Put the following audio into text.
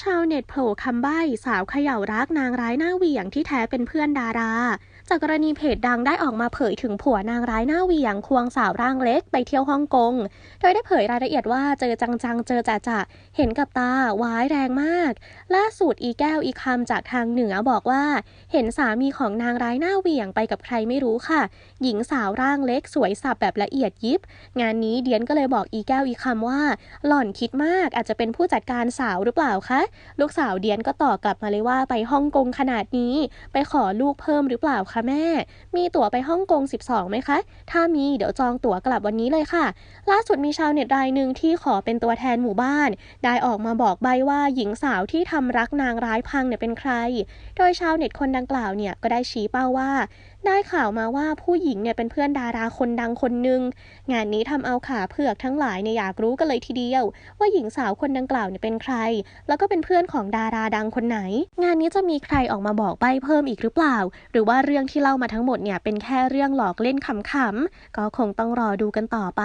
ชาวเน็ตโผล่คำใบ้สาวเขย่ารักนางร้ายหน้าเหวี่ยงที่แท้เป็นเพื่อนดารา จากกรณีเพจดังได้ออกมาเผยถึงผัวนางร้ายหน้าเหวี่ยงควงสาวร่างเล็กไปเที่ยวฮ่องกง โดยได้เผยรายละเอียดว่าเจอจังๆ เจอจะจะเห็นกับตาว้ายแรงมาก ล่าสุดอีแก้วอีคำจากทางเหนือบอกว่า เห็นสามีของนางร้ายหน้าเหวี่ยงไปกับใครไม่รู้ค่ะ หญิงสาวร่างเล็กสวยสับแบบละเอียดยิบ งานนี้เดียนก็เลยบอกอีแก้วอีคำว่า หล่อนคิดมากอาจจะเป็นผู้จัดการสาวหรือเปล่าคะลูกสาวเดียนก็ตอบกลับมาเลยว่าไปฮ่องกงขนาดนี้ ไปขอลูกเพิ่มหรือเปล่าคะแม่ มีตั๋วไปฮ่องกง 12ไหมคะ ถ้ามีเดี๋ยวจองตั๋วกลับวันนี้เลยค่ะ ล่าสุดมีชาวเน็ตรายหนึ่งที่ขอเป็นตัวแทนหมู่บ้าน ได้ออกมาบอกใบว่าหญิงสาวที่ทำรักนางร้ายพังเนี่ยเป็นใคร โดยชาวเน็ตคนดังกล่าวเนี่ยก็ได้ชี้เป้าว่า ได้ข่าวมาว่าผู้หญิงเนี่ยเป็นเพื่อนดาราคนดังคนหนึ่งงานนี้ทำเอาขาเผือกทั้งหลายเนี่ยอยากรู้กันเลยทีเดียว ว่าหญิงสาวคนดังกล่าวเนี่ยเป็นใคร แล้วก็เป็นเพื่อนของดาราดังคนไหน งานนี้จะมีใครออกมาบอกใบ้เพิ่มอีกหรือเปล่า หรือว่าเรื่องที่เล่ามาทั้งหมดเนี่ยเป็นแค่เรื่องหลอกเล่นขำๆก็คงต้องรอดูกันต่อไป